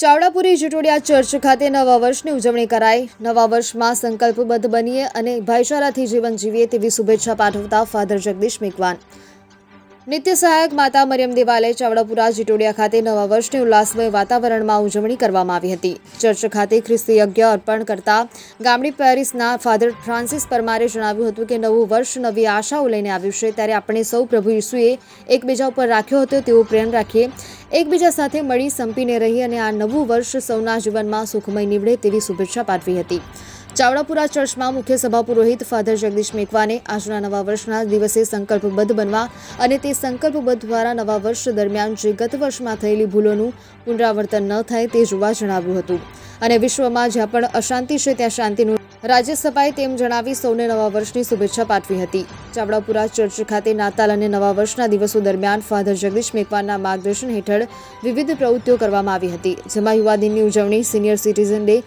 ચાવડાપુરી Jitodia church ખાતે નવા વર્ષની ઉજવણી કરાઈ. નવા વર્ષમાં સંકલ્પબદ્ધ બનીએ અને ભાઈચારાથી જીવન જીવીએ તેવી શુભેચ્છા પાઠવતા ફાધર જગદીશ મેઘવાન નિત્ય સહાયક માતા મરિયમ દેવાલય ચાવડાપુરા જીટોડિયા ખાતે નવા વર્ષની ઉલ્લાસમય વાતાવરણમાં ઉજવણી કરવામાં આવી હતી. ચર્ચ ખાતે ખ્રિસ્તી યજ્ઞ અર્પણ કરતા ગામડી પેરિસના ફાધર ફ્રાન્સિસ પરમારે જણાવ્યું હતું કે નવું વર્ષ નવી આશાઓ લઈને આવ્યું છે. ત્યારે આપણે સૌ પ્રભુ ઈસુએ એકબીજા ઉપર રાખ્યો હતો. તેવો પ્રેમ રાખીએ, એકબીજા સાથે મળી સંપીને રહી અને આ નવું વર્ષ સૌના જીવનમાં સુખમય નીવડે તેવી શુભેચ્છા પાઠવી હતી. ચાવડાપુરા ચર્ચમાં મુખ્ય સભા પુરોહિત ફાધર જગદીશ મેકવાને આજના નવા વર્ષના દિવસે સંકલ્પબદ્ધ બનવા અને તે સંકલ્પબદ્ધ દ્વારા નવા વર્ષ દરમિયાન જે ગત વર્ષમાં થયેલી ભૂલોનું પુનરાવર્તન ન થાય તે જોવા જણાવ્યું હતું. અને વિશ્વમાં જ્યાં પણ અશાંતિ છે ત્યાં શાંતિનું રાજ્ય સભાએ તેમ જણાવી સૌને નવા વર્ષની શુભેચ્છા પાઠવી હતી. ચાવડાપુરા ચર્ચ ખાતે નાતાલ અને નવા વર્ષના દિવસો દરમિયાન ફાધર જગદીશ મેકવાનના માર્ગદર્શન હેઠળ વિવિધ પ્રવૃત્તિઓ કરવામાં આવી હતી, જેમાં યુવા દિનની ઉજવણી senior citizen day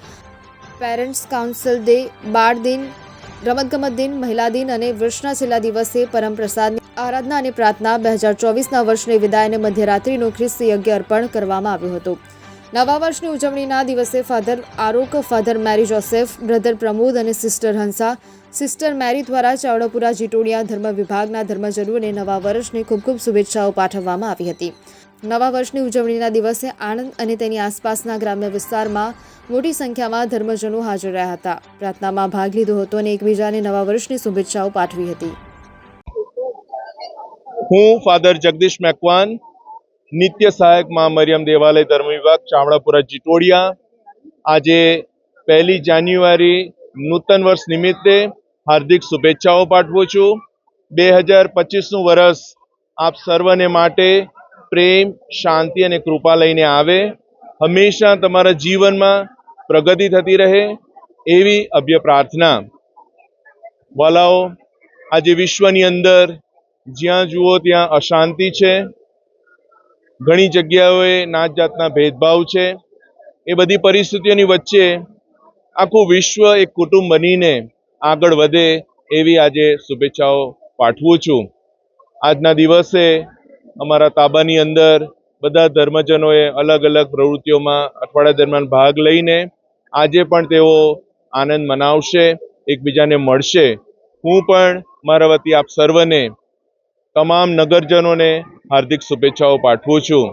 parents council day બાળ દિન, રમતગમત દિન, મહિલા દિન અને વર્ષના છેલ્લા દિવસે પરમપ્રસાદની આરાધના અને પ્રાર્થના બે હજાર ચોવીસના વર્ષની વિદાય અને મધ્યરાત્રિનું ખ્રિસ્તી યજ્ઞ અર્પણ કરવામાં આવ્યું હતું. નવા વર્ષની ઉજવણીના દિવસે father Arok, father Mary Joseph, brother Pramod અને સિસ્ટર હંસા, સિસ્ટર મેરી દ્વારા ચાવડાપુરા જીટોડિયા ધર્મ વિભાગના ધર્મજનોને નવા વર્ષની ખૂબ ખૂબ શુભેચ્છાઓ પાઠવવામાં આવી હતી. નવા વર્ષની ઉજવણીના દિવસે આણંદ અને તેની આસપાસના ગ્રામ્ય વિસ્તારમાં મોટી સંખ્યામાં ધર્મજનો હાજર રહ્યા હતા. પ્રાર્થનામાં ભાગ લીધો હતો અને એકબીજાને નવા વર્ષની શુભેચ્છાઓ પાઠવી હતી. હું ફાધર જગદીશ મેકવાન, નિત્ય સહાયક મા મરિયમ દેવાલય ધર્મ વિભાગ, ચામડાપુરા જીટોડિયા. આજે પહેલી જાન્યુઆરી નૂતન વર્ષ નિમિત્તે હાર્દિક શુભેચ્છાઓ પાઠવું છું. બે હજાર પચીસનું વર્ષ આપ સર્વને માટે પ્રેમ, શાંતિ અને કૃપા લઈને આવે. હંમેશા તમારા જીવનમાં પ્રગતિ થતી રહે એવી અભ્ય પ્રાર્થના. વાલાઓ, આજે વિશ્વની અંદર જ્યાં જુઓ ત્યાં અશાંતિ છે. ઘણી જગ્યાઓએ નાત જાતના ભેદભાવ છે. એ બધી પરિસ્થિતિઓની વચ્ચે આખું વિશ્વ એક કુટુંબ બનીને આગળ વધે એવી આજે શુભેચ્છાઓ પાઠવું છું. આજના દિવસે અમારા તાબાની અંદર બધા ધર્મજનોએ અલગ અલગ પ્રવૃત્તિઓમાં અઠવાડિયા દરમિયાન ભાગ લઈને આજે પણ તેઓ આનંદ મનાવશે, એકબીજાને મળશે. હું પણ મારા વતી આપ સર્વને તમામ નગરજનોને હાર્દિક શુભેચ્છાઓ પાઠવું છું.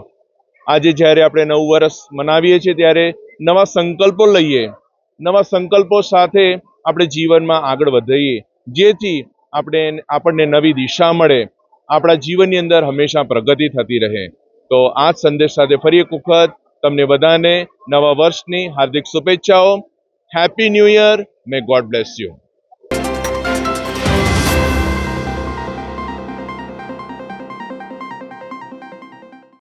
આજે જ્યારે આપણે નવું વર્ષ મનાવીએ છીએ ત્યારે નવા સંકલ્પો લઈએ, નવા સંકલ્પો સાથે આપણે જીવનમાં આગળ વધીએ, જેથી આપણે, આપણને નવી દિશા મળે. આપણા જીવનની અંદર હંમેશા પ્રગતિ થતી રહે. તો આ જ સંદેશ સાથે ફરી એક વખત તમને બધાને નવા વર્ષની હાર્દિક શુભેચ્છાઓ. Happy new year may God bless you